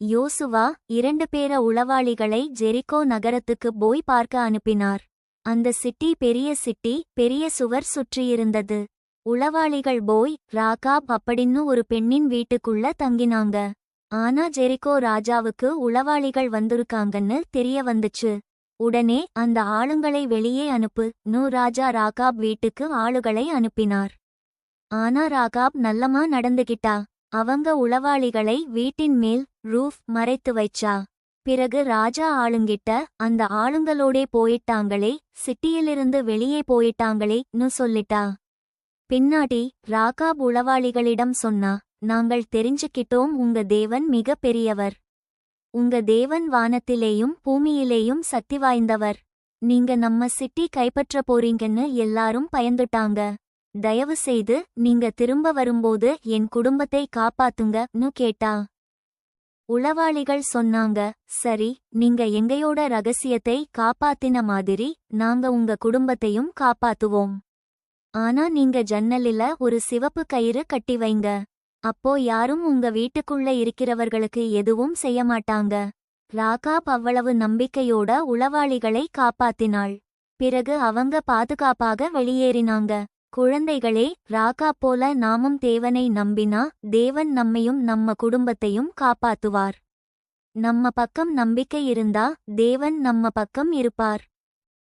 யோசுவா இரண்டு பேர உளவாளிகளை ஜெரிகோ நகரத்துக்கு போய் பார்க்க அனுப்பினார். அந்த சிட்டி பெரிய சிட்டி பெரிய சுவர் சுற்றியிருந்தது. உளவாளிகள் போய் ராகாப் அப்படின்னு ஒரு பெண்ணின் வீட்டுக்குள்ள தங்கினாங்க. ஆனா ஜெரிகோ ராஜாவுக்கு உளவாளிகள் வந்திருக்காங்கன்னு தெரிய வந்துச்சு. உடனே அந்த ஆளுங்களை வெளியே அனுப்பு நூ ராஜா ராகாப் வீட்டுக்கு ஆளுகளை அனுப்பினார். ஆனா ராகாப் நல்லமா நடந்துகிட்டா. அவங்க உளவாளிகளை வீட்டின் மேல் ரூஃப் மறைத்து வைச்சா? பிறகு ராஜா ஆளுங்கிட்ட அந்த ஆளுங்களோடே போயிட்டாங்களே சிட்டியிலிருந்து வெளியே போயிட்டாங்களேன்னு சொல்லிட்டா? பின்னாடி ராகாப் உளவாளிகளிடம் சொன்னா நாங்கள் தெரிஞ்சுக்கிட்டோம் உங்க தேவன் மிக பெரியவர். உங்க தேவன் வானத்திலேயும் பூமியிலேயும் சக்தி வாய்ந்தவர். நீங்க நம்ம சிட்டி கைப்பற்ற போறீங்கன்னு எல்லாரும் பயந்துட்டாங்க. தயவு செய்து நீங்க திரும்ப வரும்போது என் குடும்பத்தை காப்பாத்துங்கன்னு கேட்டா. உளவாளிகள் சொன்னாங்க சரி நீங்க எங்கையோட ரகசியத்தை காப்பாத்தின மாதிரி நாங்க உங்க குடும்பத்தையும் காப்பாத்துவோம். ஆனா நீங்க ஜன்னலில ஒரு சிவப்பு கயிறு கட்டி வைங்க. அப்போ யாரும் உங்க வீட்டுக்குள்ள இருக்கிறவர்களுக்கு எதுவும் செய்ய மாட்டாங்க. ராகாப் அவ்வளவு நம்பிக்கையோட உளவாளிகளை காப்பாத்தினாள். பிறகு அவங்க பாதுகாப்பாக வெளியேறினாங்க. குழந்தைகளே ராகா போல நாமும் தேவனை நம்பினா தேவன் நம்மையும் நம்ம குடும்பத்தையும் காப்பாத்துவார். நம்ம பக்கம் நம்பிக்கை இருந்தா தேவன் நம்ம பக்கம் இருப்பார்.